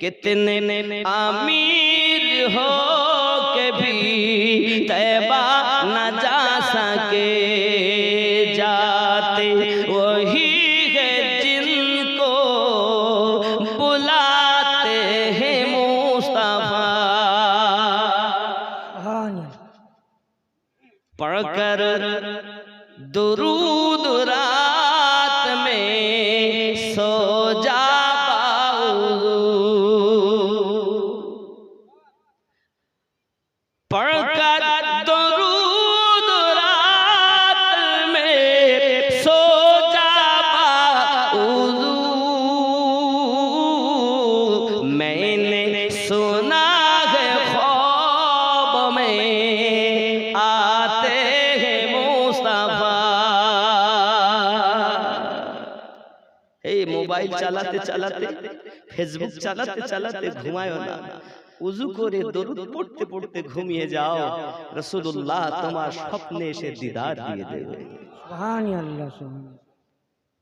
कितने अमीर हो के भी तैबा न जा सके जाते वही है जिनको बुलाते हैं मुस्तफ़ा। पढ़कर दुरूद पढ़कर दुरूद रात में सो जा पाऊं मैंने सुना है ख्वाब में आते हैं मुस्तफा এই মোবাইল চালাতে চালাতে ফেসবুক চালাতে চালাতে ঘুমায় না উজু করে দরুদ পড়তে পড়তে ঘুমিয়ে যাও। রসুল্লাহ তোমার স্বপ্নে এসে দিদার দিয়ে দেবে।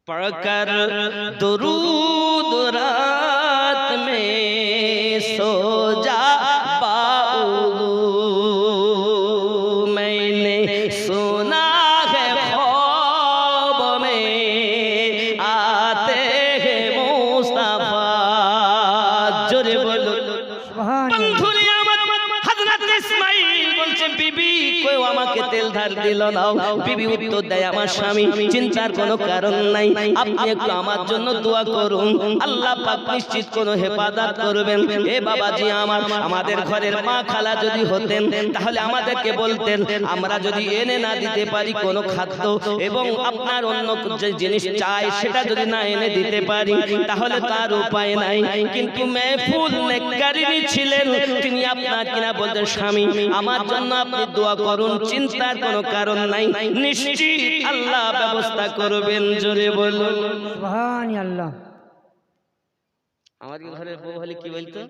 পড়কর দরুদ রাত মে সো যা আমাকে তেল ধার দিল না বিবি উত্তর দেয়, আমার স্বামী, চিন্তার কোনো কারণ নাই। আপনি একটু আমার জন্য দোয়া করুন। আল্লাহ পাক নিশ্চিত কোনো হেফাজত করবেন। এ বাবাজি আমার, আমাদের ঘরের মা খালা যদি হতেন, তাহলে আমাদেরকে বলতেন, আমরা যদি এনে না দিতে পারি কোনো খাদ্য এবং আপনার অন্য যে জিনিস চাই, সেটা যদি না এনে দিতে পারি, তাহলে তার উপায় নাই। কিন্তু মেহফুল নেককারিনী ছিলেন। তিনি আপনার কিনা বলতেন, স্বামী, আমার জন্য আপনি দোয়া করুন চিন্তার কোনো কারণ নাই। নিশ্চিত আল্লাহ ব্যবস্থা করবেন জোরে বলুন। আমার ঘরের বউ হলে কি বলতো?